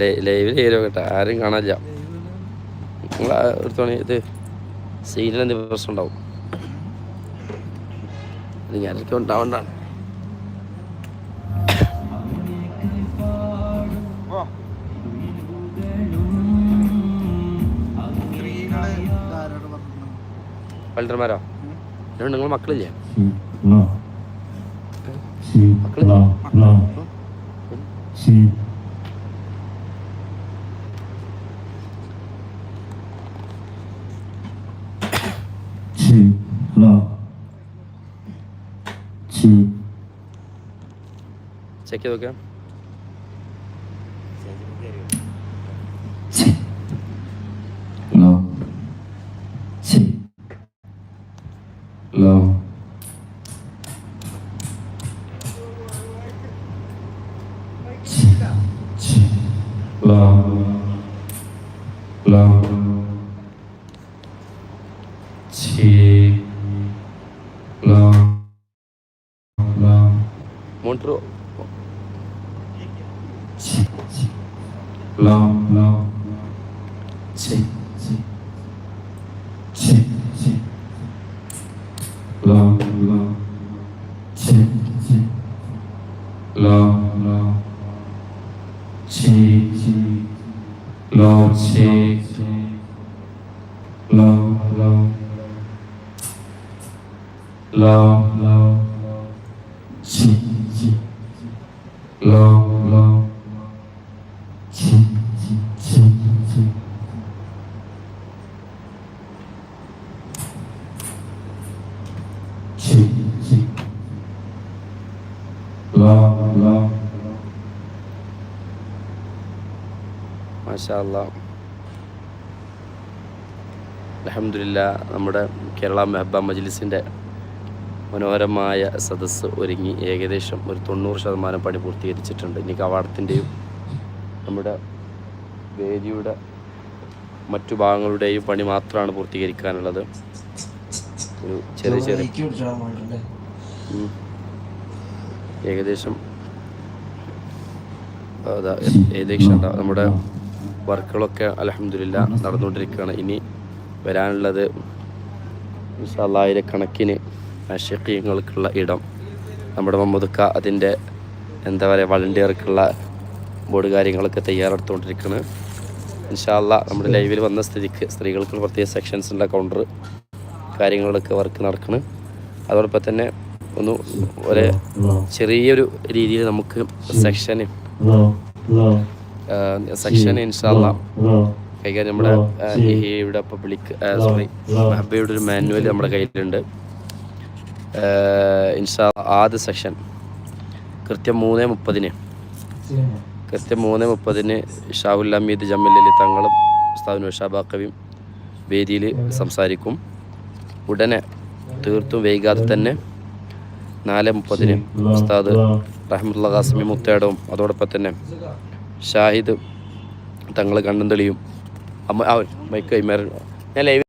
ലൈവിൽ ചെയ്തോ കേട്ടോ? ആരും കാണാനില്ല. നിങ്ങൾ എടുത്തോണി ഇത് സീനിൽ എന്ത് പ്രശ്നം ഉണ്ടാവും അത് ഞാനൊക്കെ ഉണ്ടാവണ്ടാണ്. വaldർമാരോ നിങ്ങൾ മക്കളില്ലേ? Si 혹시. Check it again. 책 러브 책 러브 책 책, 러브 러브 책 ಕೌಂಟ್ರು love, love. Long, si si si si si si la la മാഷാ അല്ലാ അലഹമില്ല നമ്മുടെ കേരള മെഹബ മജ്ലിസിന്റെ മനോഹരമായ സദസ്സ് ഒരുങ്ങി ഏകദേശം ഒരു തൊണ്ണൂറ് ശതമാനം പണി പൂർത്തീകരിച്ചിട്ടുണ്ട്. ഇനി കവാടത്തിന്റെയും നമ്മുടെ വേദിയുടെ മറ്റു ഭാഗങ്ങളുടെയും പണി മാത്രമാണ് പൂർത്തീകരിക്കാനുള്ളത്. ഒരു ചെറിയ ചെറിയ. ഏകദേശം അതാ ഏകദേശം നമ്മുടെ വർക്കുകളൊക്കെ അലഹമില്ല നടന്നുകൊണ്ടിരിക്കുകയാണ്. ഇനി വരാനുള്ളത് ഇൻഷാല്ലാ ആയിരക്കണക്കിന് ഇടം. നമ്മുടെ മമ്മുതുക്ക അതിന്റെ എന്താ പറയുക വളണ്ടിയർക്കുള്ള ബോർഡ് കാര്യങ്ങളൊക്കെ തയ്യാറെടുത്തുകൊണ്ടിരിക്കുന്നത് ഇൻഷാല്ല നമ്മുടെ ലൈവിൽ വന്ന സ്ഥിതിക്ക് സ്ത്രീകൾക്ക് പ്രത്യേക സെക്ഷൻസിന്റെ കൗണ്ടർ കാര്യങ്ങളൊക്കെ വർക്ക് നടക്കുന്നു അതോടൊപ്പം തന്നെ ഒന്ന് ഒരേ ചെറിയൊരു രീതിയിൽ നമുക്ക് സെക്ഷന് സെക്ഷൻ ഇൻഷാല്ല കൈകാര്യം നമ്മുടെ ഇവിടെ പബ്ലിക് സോറി മഹബയുടെ ഒരു മാനുവൽ നമ്മുടെ കയ്യിലുണ്ട്. ഇൻഷാ ആദ്യ സെക്ഷൻ. കൃത്യം മൂന്ന് മുപ്പതിന്. കൃത്യം മൂന്ന് മുപ്പതിന് ഷാവുൽ അമീദ് ജമ്മലി തങ്ങളും ഉസ്താദ് ഷാബാക്കവിയും വേദിയിൽ സംസാരിക്കും. ഉടനെ തീർത്തും വൈകാതെ തന്നെ നാല് മുപ്പതിന് ഉസ്താദ് റഹ്മുല്ല ഖാസിമി മുത്തേടവും അതോടൊപ്പം തന്നെ ഷാഹിദ് തങ്ങൾ കണ്ണും തെളിയും. അമ്മ മൈക്ക് കൈമാറി. ഞാൻ ലൈവ്